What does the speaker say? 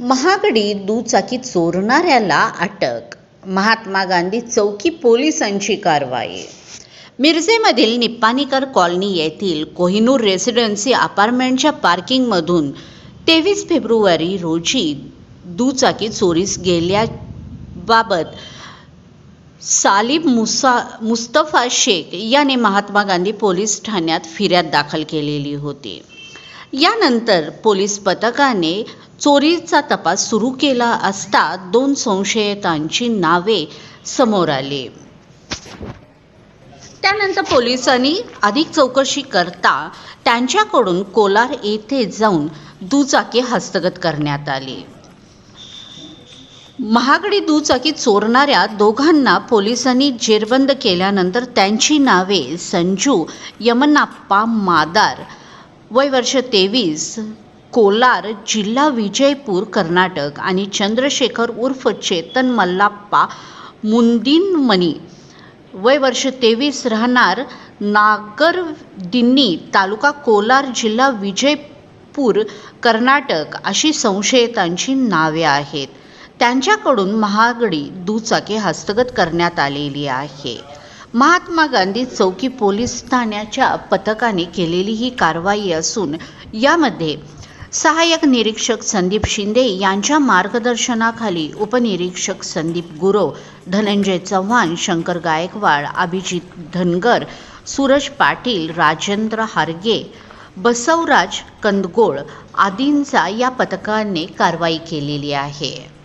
महागडी दुचाकी चोरणाऱ्याला अटक. महात्मा गांधी चौकी पोलिसांची कारवाई. मिरजेमधील निप्पाणीकर कॉलनी येथील कोहिनूर रेसिडेन्सी अपार्टमेंटच्या पार्किंगमधून तेवीस फेब्रुवारी रोजी दुचाकी चोरीस गेल्याबाबत सालिब मुसा मुस्तफा शेख याने महात्मा गांधी पोलीस ठाण्यात फिर्याद दाखल केलेली होती. यानंतर पोलीस पथकाने चोरीचा तपास सुरू केला असता दोन संशयितांची नावे समोर आली. त्यानंतर पोलिसांनी अधिक चौकशी करता त्यांच्याकडून कोलार येथे जाऊन दुचाकी हस्तगत करण्यात आली. महागडी दुचाकी चोरणाऱ्या दोघांना पोलिसांनी जेरबंद केल्यानंतर त्यांची नावे संजू यमनाप्पा मादार वय वर्ष तेवीस कोलार जिल्हा विजयपूर कर्नाटक आणि चंद्रशेखर उर्फ चेतन मल्लाप्पा मुंदिनमणी. वय वर्ष तेवीस राहणार नागरदिन्नी तालुका कोलार जिल्हा विजयपूर कर्नाटक अशी संशयितांची नावे आहेत. त्यांच्याकडून महागडी दुचाकी हस्तगत करण्यात आलेली आहे. महात्मा गांधी चौकी पोलीस ठाण्याच्या पथकाने केलेली ही कारवाई असून यामध्ये सहाय्यक निरीक्षक संदीप शिंदे यांच्या मार्गदर्शनाखाली उपनिरीक्षक संदीप गुरव धनंजय चव्हाण शंकर गायकवाड अभिजित धनगर सूरज पाटील राजेंद्र हारगे बसवराज कंदगोळ आदींचा या पथकाने कारवाई केलेली आहे.